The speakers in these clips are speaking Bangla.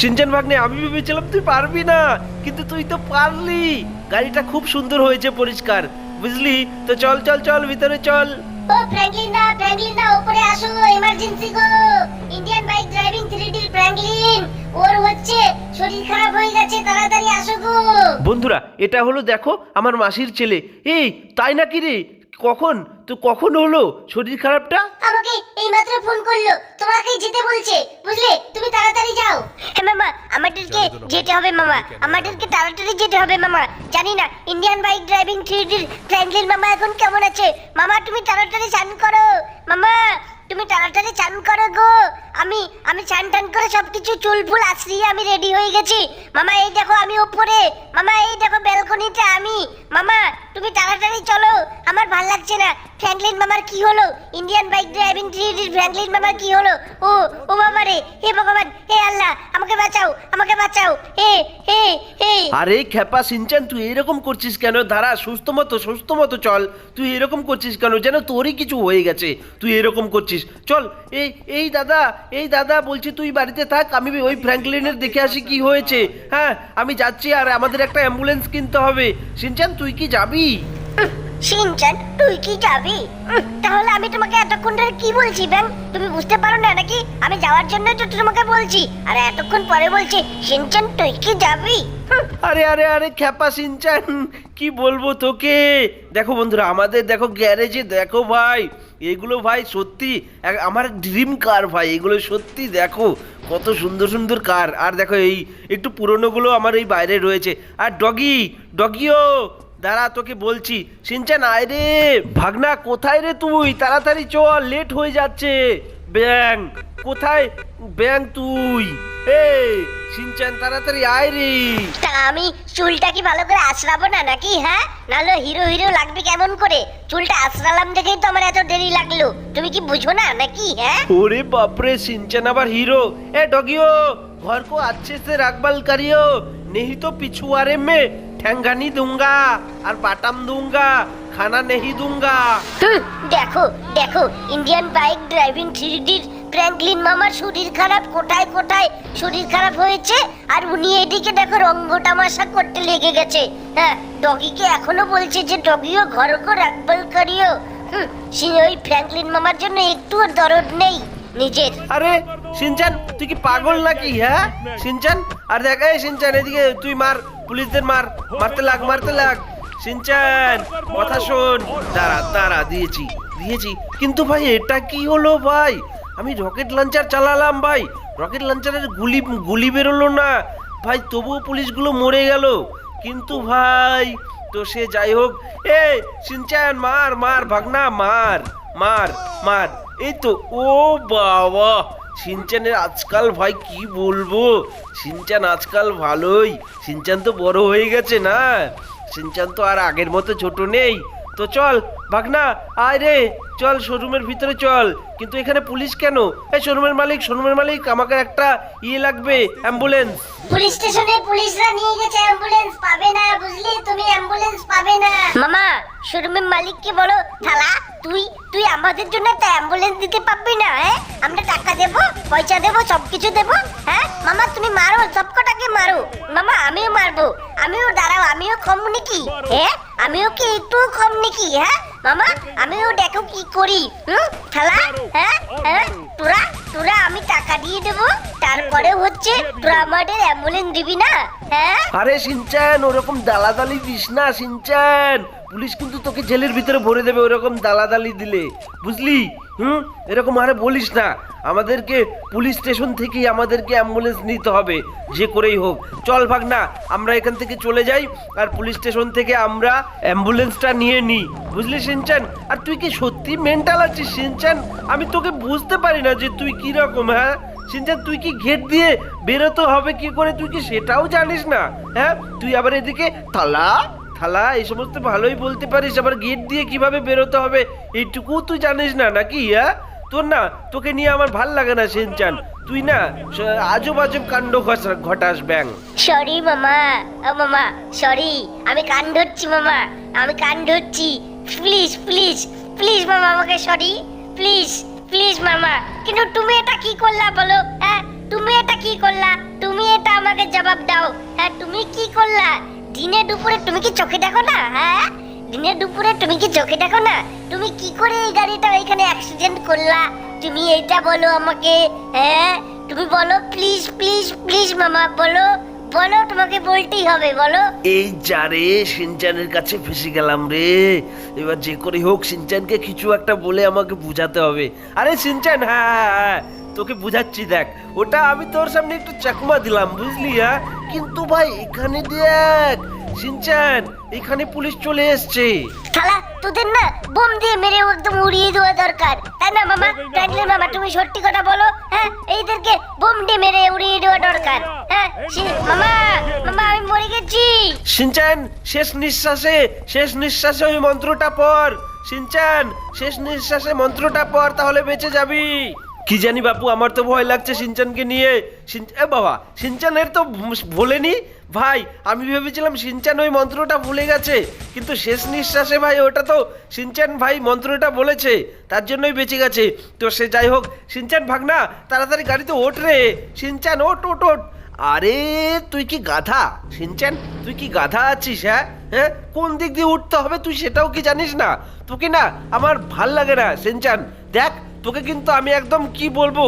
সিনচান ভাগ্নে আমি ভেবেছিলাম তুই পারবি না কিন্তু তুই তো পারলি। গাড়িটা খুব সুন্দর হয়েছে পরিষ্কার বুঝলি? তো চল চল চল ভিতরে চল। ও ফ্র্যাঙ্কলিন দা ফ্র্যাঙ্কলিন দা উপরে আসো এমার্জেন্সি গো। Indian bike driving three D Franklin ওর হচ্ছে শরীর খারাপ হয়ে গেছে তাড়াতাড়ি আসো গো। বন্ধুরা এটা হলো দেখো আমার মাসির ছেলে। এই তাই নাকি রে? কখন? তো কখন হলো? শরীর খারাপটা? আমাকে এই এইমাত্র ফোন করল। তোমাকে যেতে বলছে বুঝলে? তুমি তাড়াতাড়ি যাও। হ্যাঁ মামা আমাদেরকে যেতে হবে মামা। আমাদেরকে তাড়াতাড়ি যেতে হবে মামা। জানি না Indian bike driving three D Franklin মামা এখন কেমন আছে? মামা তুমি তাড়াতাড়ি চান করো। মামা তুমি তাড়াতাড়ি চান করো গো। আমি আমি চান টান করে সবকিছু চুল ফুল আশ্রিয়ে আমি রেডি হয়ে গেছি। মামা এই দেখো আমি উপরে। মামা এই দেখো ব্যালকনিতে আমি। মামা তুমি তাড়াতাড়ি চলো। আমার ভালো লাগছে না। ফ্র্যাঙ্কলিন মামার কি হলো? Indian bike driving three D Franklin মামার কি হলো? ও ও বাবা রে, হে ভগবান, হে আল্লাহ, আমাকে বাঁচাও আমাকে বাঁচাও। হে হে হে। আরে খেপা সিনচান, তুই এরকম করছিস কেন? দাঁড়া, সুস্থ মতো সুস্থ মতো চল। তুই এরকম করছিস কেন? যেন তোরই কিছু হয়ে গেছে। তুই এরকম করছিস। চল, এই এই দাদা এই দাদা, বলছি তুই বাড়িতে থাক। আমি ওই ফ্র্যাঙ্কলিনের দেখে আসি কি হয়েছে। হ্যাঁ আমি যাচ্ছি আর আমাদের একটা অ্যাম্বুলেন্স কিনতে হবে। সিনচান, তুই কি যাবি? শিনচান তুই কি যাবি? তাহলে আমি তোমাকে এতক্ষণ ধরে কি বলছি ব্যাং? তুমি বুঝতে পারো না নাকি? আমি যাওয়ার জন্য তো তোমাকে বলছি। আর এতক্ষণ পরে বলছি শিনচান তুই কি যাবি? আরে আরে আরে খ্যাপা সিনচান কি বলব তোকে? দেখো বন্ধুরা আমাদের দেখো গ্যারেজে দেখো ভাই এগুলো ভাই সত্যি আমার ড্রিম কার ভাই এগুলো সত্যি দেখো কত সুন্দর সুন্দর কার আর দেখো এই একটু পুরনোগুলো আমার এই বাইরে রয়েছে। আর ডগি ডগিও দাঁড়া তোকে বলছি সিনচান আয় রে ভাগনা কোথায় রে তুই তাড়াতাড়ি চল লেট হয়ে যাচ্ছে ব্যাং কোথায় ব্যাং তুই এই সিনচান তাড়াতাড়ি আয় রে তা আমি চুলটা কি ভালো করে আশ্রাবো না নাকি হ্যাঁ নাহলে হিরো হিরো লাগবে কেমন করে চুলটা আশ্রালাম দেখেই তো আমার এত দেরি লাগলো তুমি কি বুঝো না নাকি হ্যাঁ ওরে বাপরে সিনচান আবার হিরো এ ডগিও घर को अच्छे से रखभाल करियो नहीं तो पिछुआरे में ঠ্যাঙ্গানি দুঙ্গা আর বাটাম দুঙ্গা খানা নেহি দুঙ্গা। দেখো দেখো ইন্ডিয়ান বাইক ড্রাইভিং থ্রিডির ফ্র্যাঙ্কলিন মামার শরীর খারাপ কোটায় কোটায় শরীর খারাপ হয়েছে? আর উনি এদিকে দেখো রঙ্গটা তামাশা করতে লেগে গেছে। হ্যাঁ ডগিকে এখনও বলছে যে ডগিও ঘর কো রাখবল করিও। সে ওই ফ্র্যাঙ্কলিন মামার জন্য একটুও দরদ নেই নিজের। আরে সিনচান তুই কি পাগল নাকি হ্যাঁ? সিনচান আর দেখ এই সিনচান এদিকে তুই মার। পুলিশদের মার, মারতে লাগ মারতে লাগ। সিনচান কথা শোন। দাঁড়া দাঁড়া, দিয়েছি দিয়েছি। কিন্তু ভাই, এটা কি হলো ভাই? আমি রকেট লঞ্চার চালালাম ভাই। রকেট লঞ্চারের গুলি গুলি বেরোলো না। ভাই, তবুও পুলিশগুলো মরে গেল। কিন্তু ভাই, তো সে যাই হোক। এ সিনচান মার মার, ভাগনা, মার মার মার। এই তো, ও বাবা। সিনচানের আজকাল ভাই কি বলব? সিনচান আজকাল ভালোই। সিনচান তো বড় হয়ে গেছে না? সিনচান তো আর আগের মতো ছোট নেই। তো চল ভাগনা আয় রে। চল শোরুমের ভিতরে চল। কিন্তু এখানে পুলিশ কেন? এই শোরুমের মালিক শোরুমের মালিক আমাকে একটা ইয়ে লাগবে অ্যাম্বুলেন্স। পুলিশ স্টেশনে পুলিশরা নিয়ে গেছে অ্যাম্বুলেন্স পাবে না বুঝলি? তুমি অ্যাম্বুলেন্স পাবে না। মামা শোরুমের মালিককে বলো? থালা তুই তুই আমাদের জন্য একটা অ্যাম্বুলেন্স দিতে পারবি না হ্যাঁ? আমরা টাকা দেবো পয়সা দেবো সবকিছু দেবো হ্যাঁ? মামা তুমি মারো সব কটাকে মারো। মামা আমিও মারবো। আমিও দাঁড়াও আমিও কম নাকি হ্যাঁ? আমিও কি একটু কম নাকি হ্যাঁ? মামা, আমিও দেখো কি করি। হুম? থালা হ্যাঁ? হ্যাঁ? তোরা তোরা, আমি টাকা দিয়ে দেবো। তারপরে হচ্ছে তোরা আমাদের অ্যাম্বুলেন্স দিবি না? হ্যাঁ? আরে সিনচান ওরকম দালাদালি দিস না সিনচান পুলিশ কিন্তু তোকে জেলের ভিতরে ভরে দেবে ওরকম দালাদালি দিলে। বুঝলি? হুম? এরকম আরে বলিস না। আমাদেরকে পুলিশ স্টেশন থেকেই আমাদেরকে অ্যাম্বুলেন্স নিতে হবে, যে করেই হোক। চল ভাগ না আমরা এখান থেকে চলে যাই, আর পুলিশ স্টেশন থেকে আমরা অ্যাম্বুলেন্সটা নিয়ে নিই বুঝলি সিনচান? আর তুই কি সত্যি মেন্টাল আছিস সিনচান? আমি তোকে বুঝতে পারি না যে তুই কি রকম হ্যাঁ? সিনচান, তুই কি গেট দিয়ে বেরোতে হবে কি করে? তুই কি সেটাও জানিস না হ্যাঁ? তুই আবার এদিকে, থালা? থালা এই সমস্ত ভালোই বলতে পারিস, আবার গেট দিয়ে কীভাবে বেরোতে হবে? এইটুকু তুই জানিস না, নাকি হ্যাঁ? তোর না, তোকে নিয়ে আমার ভালো লাগে না, সিনচান। তুই না আজব আজব কাণ্ড ঘটাস, ব্যাং। সরি, মামা। ও মামা, সরি। আমি কান ধরছি, মামা। আমি কান ধরছি। প্লিজ প্লিজ প্লিজ, মামা, আমাকে সরি। প্লিজ প্লিজ, মামা। কিন্তু তুমি এটা কি করলা, বলো? হ্যাঁ তুমি এটা কি করলা? তুমি এটা আমাকে জবাব দাও। হ্যাঁ তুমি কি করলা? দিনে দুপুরে তুমি কি চোখে দেখো না হ্যাঁ? দিনে দুপুরে তুমি কি চোখে দেখো না? তুমি কি করে এই গাড়িটা এখানে অ্যাক্সিডেন্ট করলা? তুমি এটা বলো আমাকে হ্যাঁ? তুমি বলো প্লিজ প্লিজ প্লিজ মামা বলো বলো তোমাকে বলতেই হবে বলো। এই যা রে সিনচানের কাছে ফেসে গেলাম রে। এবার যে করে হোক সিনচানকে কিছু একটা বলে আমাকে বুঝাতে হবে। আরে সিনচান হ্যাঁ হ্যাঁ, হ্যাঁ। তোকে বুঝাচ্ছি দেখ। ওটা আমি তোর সামনে একটু চাকমা দিলাম বুঝলি হ্যাঁ? কিন্তু ভাই এখানে দেখ সিনচান এখানে পুলিশ চলে এসছে। শালা তোদের না বোম দিয়ে মেরে একদম উড়িয়ে দেওয়া দরকার। তাই না মামা? ফ্র্যাঙ্কলিন মামা তুমি সত্যি কথা বলো হ্যাঁ? এইদেরকে বোম দিয়ে মেরে উড়িয়ে দেওয়া দরকার হ্যাঁ? মামা মামা আমি মরে গেছি। সিনচান শেষ নিঃশ্বাসে শেষ নিঃশ্বাসে ওই মন্ত্রটা পর সিনচান শেষ নিঃশ্বাসে মন্ত্রটা পর তাহলে বেঁচে যাবি। কি জানি বাপু, আমার তো ভয় লাগছে সিনচানকে নিয়ে। এ বাবা, সিনচানের তো ভোলেনি? ভাই, আমি ভেবেছিলাম সিনচান ওই মন্ত্রটা ভুলে গেছে, কিন্তু শেষ নিঃশ্বাসে ভাই ওটা তো সিনচান ভাই মন্ত্রটা বলেছে, তার জন্যই বেঁচে গেছে। তো সে যাই হোক, সিনচান ভাগনা, তাড়াতাড়ি গাড়িতে ওঠ রে। সিনচান ওট ওট ওট আরে, তুই কি গাধা? সিনচান, তুই কি গাধা আছিস হ্যাঁ? হ্যাঁ? কোন দিক দিয়ে উঠতে হবে তুই সেটাও কি জানিস না? তোকে না আমার ভালো লাগে না, সিনচান। দেখ তোকে কিন্তু আমি একদম কি বলব?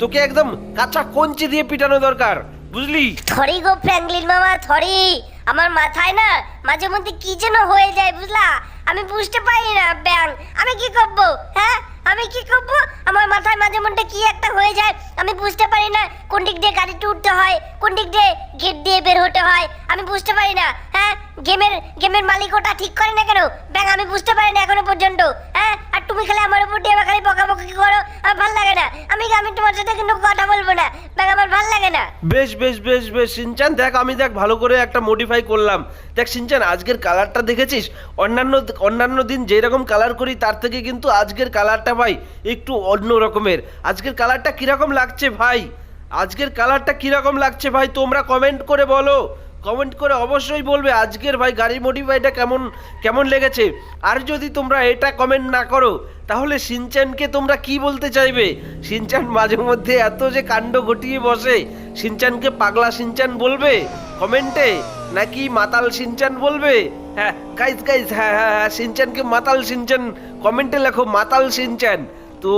তোকে একদম কাঁচা কঞ্চি দিয়ে পিটানো দরকার, বুঝলি? থরি গো ফ্র্যাঙ্কলিন মামা, থরি। আমার মাথায় না মাঝে মধ্যে কি যেন হয়ে যায়, বুঝলা? আমি বুঝতে পারি না, ব্যাং। আমি কি করব হ্যাঁ? আমি কি করব? আমার মাথায় মাঝে মধ্যে কি একটা হয়ে যায়, আমি বুঝতে পারি না কোন দিক দিয়ে গাড়িতে উঠতে হয়, কোন দিক দিয়ে গেট দিয়ে বের হতে হয়, আমি বুঝতে পারি না হ্যাঁ? গেমের গেমের মালিক ওটা ঠিক করে না কেন? ব্যাং, আমি বুঝতে পারি না এখনও পর্যন্ত হ্যাঁ? আর তুমি খালি আমার উপর দিয়ে খালি বকাবকি করো, আমার ভালো লাগে না। আমি আমি তোমার সাথে কিন্তু কথা বলব না? ব্যাং, আমার ভালো লাগে না। বেশ বেশ বেশ বেশ, সিনচান, দেখ, আমি দেখ ভালো করে একটা মডিফাই করলাম। দেখ, সিনচান, আজকের কালারটা দেখেছিস? অন্যান্য অন্যান্য দিন যেরকম কালার করি, তার থেকে কিন্তু আজকের কালারটা ভাই একটু অন্য রকমের। আজকের কালারটা কীরকম লাগছে ভাই? আজকের কালারটা কীরকম লাগছে ভাই? তোমরা কমেন্ট করে বলো। কমেন্ট করে অবশ্যই বলবে আজকের ভাই গাড়ির মডিফাইটা কেমন কেমন লেগেছে। আর যদি তোমরা এটা কমেন্ট না করো, তাহলে সিনচানকে তোমরা কি বলতে চাইবে? সিনচান মাঝে মধ্যে এত যে কাণ্ড ঘটিয়ে বসে। সিনচানকে পাগলা সিনচান বলবে? কমেন্টে নাকি মাতাল সিনচান বলবে? হ্যাঁ গাইজ গাইজ হ্যাঁ হ্যাঁ হ্যাঁ সিনচানকে মাতাল সিনচান কমেন্টে লেখো, মাতাল সিনচান। তো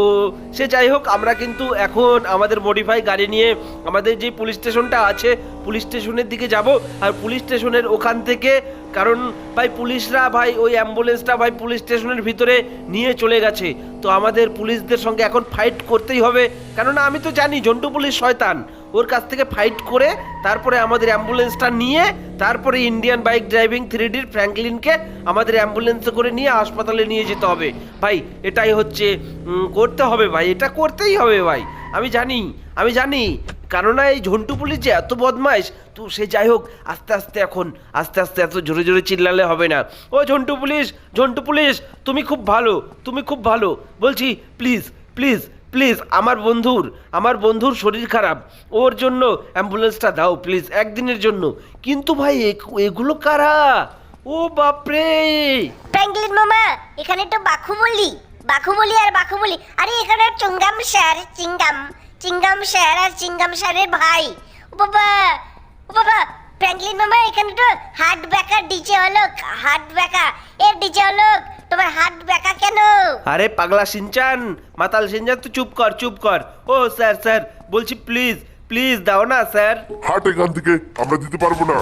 সে যাই হোক, আমরা কিন্তু এখন আমাদের মডিফাই গাড়ি নিয়ে আমাদের যে পুলিশ স্টেশনটা আছে পুলিশ স্টেশনের দিকে যাব। আর পুলিশ স্টেশনের ওখান থেকে, কারণ ভাই পুলিশরা ভাই ওই অ্যাম্বুলেন্সটা ভাই পুলিশ স্টেশনের ভিতরে নিয়ে চলে গেছে। তো আমাদের পুলিশদের সঙ্গে এখন ফাইট করতেই হবে। কেননা আমি তো জানি, জন্টু পুলিশ শয়তান। ওর কাছ থেকে ফাইট করে তারপরে আমাদের অ্যাম্বুলেন্সটা নিয়ে তারপরে ইন্ডিয়ান বাইক ড্রাইভিং থ্রি ডির ফ্র্যাঙ্কলিনকে আমাদের অ্যাম্বুলেন্সে করে নিয়ে হাসপাতালে নিয়ে যেতে হবে। ভাই, এটাই হচ্ছে করতে হবে ভাই, এটা করতেই হবে ভাই। আমি জানি আমি জানি। কেননা এই ঝন্টু পুলিশ যে এত বদমাইশ, তো সে যাই হোক, আস্তে আস্তে এখন, আস্তে আস্তে এত জোরে জোরে চিল্লালে হবে না। ও ঝন্টু পুলিশ ঝন্টু পুলিশ, তুমি খুব ভালো, তুমি খুব ভালো। বলছি প্লিজ প্লিজ প্লিজ, আমার বন্ধুর আমার বন্ধুর শরীর খারাপ। ওর জন্য অ্যাম্বুলেন্সটা দাও, প্লিজ, একদিনের জন্য। কিন্তু ভাই এগুলো কারা? ও বাপরে! প্যাঙ্গলিন মামা, এখানে তো বাখু বলি বাখু বলি আর বাখু বলি আরে, এখানে চুঙ্গাম স্যার, চিঙ্গাম। চিঙ্গাম স্যার আর চিঙ্গাম স্যারের ভাই। ও বাবা ও বাবা, প্যাঙ্গলিন মামা, এখানে তো হাট ব্যাকা ডিজে হলো হাট ব্যাকা এ ডিজে হলো তোমার হাত কেন? আরে পাগলা সিনচান, মাতাল সিনচান, তুই চুপ কর চুপ কর। ও স্যার স্যার, বলছি প্লিজ প্লিজ দাও না স্যার। হাট এখান থেকে আমরা দিতে পারব না।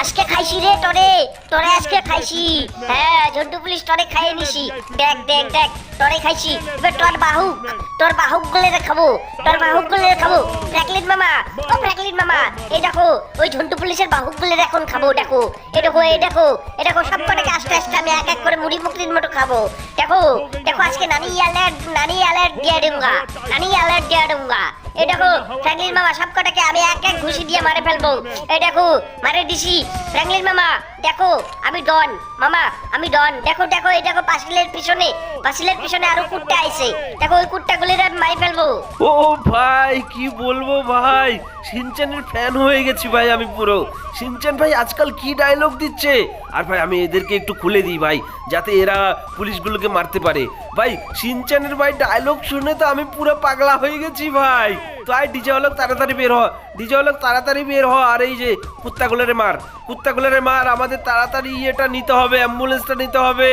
আজকে খাইছি রে তোরে তোরে আজকে খাইছি। হ্যাঁ ঝন্টু পুলিশ তোরে খাইয়ে নিছি। দেখ দেখ দেখ তোরে খাইছি। এবার তোর বাহুক তোর বাহুক গুলে খাব। তোর বাহুক গুলে খাব। ফ্র্যাঙ্কলিন মামা ও ফ্র্যাঙ্কলিন মামা এই দেখো ওই ঝন্টু পুলিশের বাহুক গুলে এখন খাব দেখো। এই দেখো এই দেখো এই দেখো সব কটাকে আস্তে আস্তে আমি এক এক করে মুড়ি মুকরির মতো খাব। দেখো দেখো আজকে নানি অ্যালার্ট নানি অ্যালার্ট দিয়ে দেবুঙ্গা নানি অ্যালার্ট দিয়ে দেবুঙ্গা এই দেখো ফ্র্যাঙ্কলিন মামা, সবকটাকে আমি এক এক ঘুষি দিয়ে মারে ফেলব। এই দেখো, মারে দিছি। ফ্র্যাঙ্কলিন মামা, দেখো, আমি ডন। মামা, আমি ডন। দেখো দেখো, এই দেখো পাশিলের পিছনে পাঁচিলের পিছনে আরও কুট্টা আইছে। দেখো, ওই কুত্তাগুলির আমি মারি ফেলব। ও ভাই, কি বলব ভাই? সিনচানের ফ্যান হয়ে গেছি ভাই আমি পুরো। সিনচান ভাই, আজকাল কি ডায়লগ দিচ্ছে? আর ভাই, আমি এদেরকে একটু খুলে দিই ভাই, যাতে এরা পুলিশগুলোকে মারতে পারে। ভাই সিনচানের ভাই ডায়লগ শুনে তো আমি পুরো পাগলা হয়ে গেছি ভাই। তো আয় ডিজে হলো তাড়াতাড়ি বের হ। ডিজে হলো তাড়াতাড়ি বের হ। আর এই যে কুত্তাগুলোরে মার। কুত্তাগুলোরে মার, আমাদের তাড়াতাড়ি ইয়েটা নিতে হবে, অ্যাম্বুলেন্সটা নিতে হবে।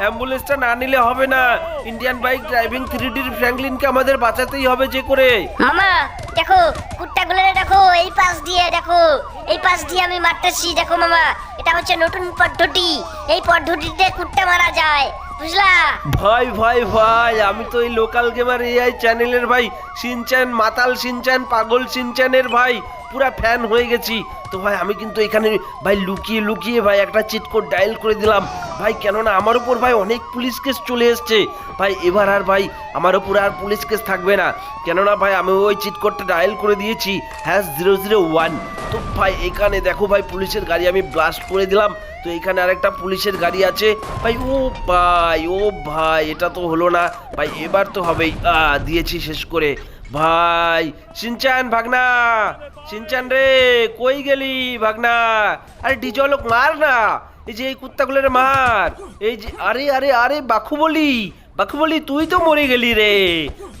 অ্যাম্বুলেন্সটা না নিলে হবে না। ইন্ডিয়ান বাইক ড্রাইভিং থ্রি ডির ফ্র্যাঙ্কলিনকে আমাদের বাঁচাতেই হবে যে করে। মামা, দেখো কুত্তাগুলো দেখো, এই পাশ দিয়ে দেখো। এই পাশ দিয়ে আমি মারতেছি, দেখো মামা, এটা হচ্ছে নতুন পদ্ধতি। এই পদ্ধতিতে কুত্তা মারা যায়। বুঝলা? ভাই ভাই ভাই, আমি তো এই লোকাল গেমার এআই চ্যানেলের ভাই, সিনচ্যান, মাতাল সিনচ্যান, পাগল সিনচ্যানের ভাই। পুরা ফ্যান হয়ে গেছি। তো ভাই, আমি কিন্তু এখানে ভাই লুকিয়ে লুকিয়ে ভাই একটা চিট কোড ডায়াল করে দিলাম। ভাই, কেননা আমার উপর ভাই অনেক পুলিশ কেস চলে এসছে। ভাই, এবার আর ভাই আমার উপর আর পুলিশ কেস থাকবে না। কেননা ভাই, আমি ওই চিট কোডটা ডায়াল করে দিয়েছি হ্যাশ জিরো জিরো ওয়ান তো ভাই, এখানে দেখো ভাই পুলিশের গাড়ি আমি ব্লাস্ট করে দিলাম। তো এখানে আরেকটা পুলিশের গাড়ি আছে। ভাই, ও ভাই ও ভাই, এটা তো হলো না। ভাই, এবার তো হবেই। দিয়েছি শেষ করে। ভাই, সিনচান, ভাগনা। সিনচান রে, কই গেলি, ভাগনা? আরে ডিজলক মার না। এই যে এই কুত্তাগুলোর মার। এই যে, আরে আরে আরে বাখু বলি বাখু বলি তুই তো মরে গেলি রে।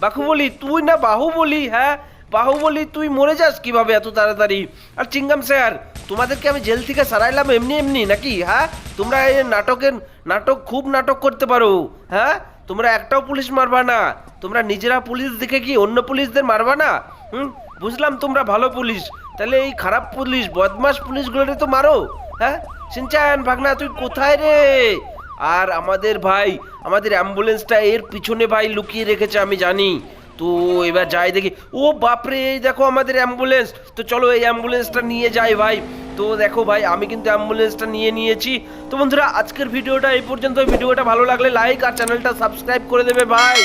বাখু বলি তুই না বাহু বলি হ্যাঁ? বাহুবলি, তুই মরে যাস কীভাবে এত তাড়াতাড়ি? আর চিঙ্গাম স্যার, তোমাদেরকে আমি জেল থেকে সারাইলাম এমনি এমনি নাকি হ্যাঁ? তোমরা এই নাটকের নাটক, খুব নাটক করতে পারো হ্যাঁ? তোমরা একটাও পুলিশ মারবা না। তোমরা নিজেরা পুলিশ দেখে কি অন্য পুলিশদের মারবা না? হুম? বুঝলাম তোমরা ভালো পুলিশ। তাহলে এই খারাপ পুলিশ বদমাস পুলিশগুলোরে তো মারো। হ্যাঁ? সিনচান, ভাগনা, তুই কোথায় রে? আর আমাদের ভাই, আমাদের অ্যাম্বুলেন্সটা এর পিছনে ভাই লুকিয়ে রেখেছে, আমি জানি। তো এবার যাই দেখি। ও বাপরে, এই দেখো আমাদের অ্যাম্বুলেন্স। তো চলো এই অ্যাম্বুলেন্সটা নিয়ে যাই ভাই। তো দেখো ভাই, আমি কিন্তু অ্যাম্বুলেন্সটা নিয়ে নিয়েছি। তো বন্ধুরা, আজকের ভিডিওটা এই পর্যন্ত। ভিডিওটা ভালো লাগলে লাইক আর চ্যানেলটা সাবস্ক্রাইব করে দেবে ভাই।